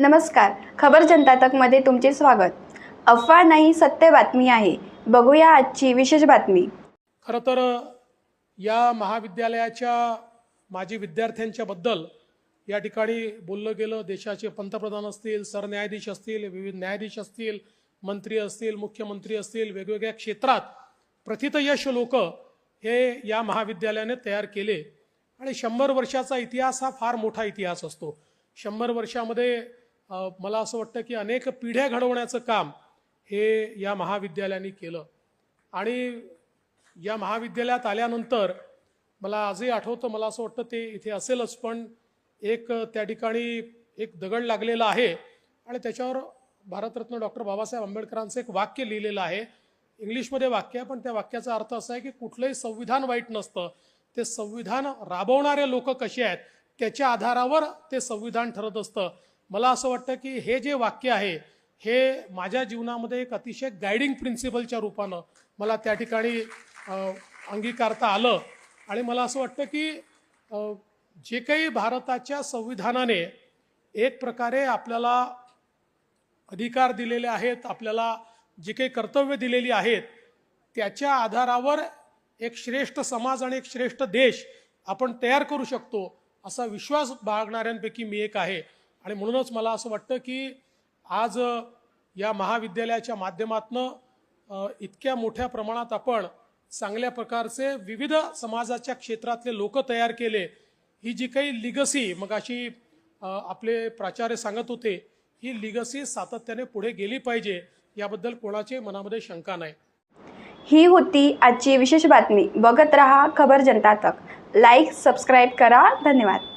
नमस्कार. खबर जनता तकमध्ये तुमचे स्वागत. अफवा नाही सत्य बातमी आहे. बघूया आजची विशेष बातमी. खरं तर या महाविद्यालयाच्या माजी विद्यार्थ्यांच्या बद्दल या ठिकाणी बोललं गेलं. देशाचे पंतप्रधान असतील सरन्यायाधीश असतील विविध न्यायाधीश असतील मंत्री असतील मुख्यमंत्री असतील वेगवेगळ्या क्षेत्रात प्रथितयश लोक हे या महाविद्यालयाने तयार केले. आणि शंभर वर्षाचा इतिहास हा फार मोठा इतिहास असतो. शंभर वर्षामध्ये मला असं वाटतं की अनेक पिढ्या घडवण्याचं काम हे या महाविद्यालयाने केलं. आणि या महाविद्यालयात आल्यानंतर मला आजही आठवतं मला असं वाटतं ते इथे असेलच पण एक त्या ठिकाणी एक दगड लागलेला आहे आणि त्याच्यावर भारतरत्न डॉक्टर बाबासाहेब आंबेडकरांचं एक वाक्य लिहिलेलं आहे. इंग्लिशमध्ये वाक्य आहे पण त्या वाक्याचा अर्थ असा आहे की कुठलंही संविधान वाईट नसतं. ते संविधान राबवणारे लोक कसे आहेत त्याच्या आधारावर ते संविधान ठरत असतं. मला असं वाटतं की हे जे वाक्य आहे हे माझ्या जीवनामध्ये एक अतिशय गायडिंग प्रिन्सिपलच्या रूपानं मला त्या ठिकाणी अंगीकारता आलं. आणि मला असं वाटतं की जे काही भारताच्या संविधानाने एक प्रकारे आपल्याला अधिकार दिलेले आहेत आपल्याला जी काही कर्तव्य दिलेली आहेत त्याच्या आधारावर एक श्रेष्ठ समाज आणि एक श्रेष्ठ देश आपण तयार करू शकतो असा विश्वास बाळगणाऱ्यांपैकी मी एक आहे. आणि म्हणूनच मला असं वाटतं की आज या महाविद्यालयाच्या माध्यमातनं इतक्या मोठ्या प्रमाणात आपण चांगल्या प्रकारचे विविध समाजाच्या क्षेत्रातले लोक तयार केले. ही जी काही लिगसी मग अशी आपले प्राचार्य सांगत होते ही लिगसी सातत्याने पुढे गेली पाहिजे याबद्दल कोणाचे मनामध्ये शंका नाही. ही होती आजची विशेष बातमी. बघत रहा खबर जनता तक. लाईक सबस्क्राईब करा. धन्यवाद.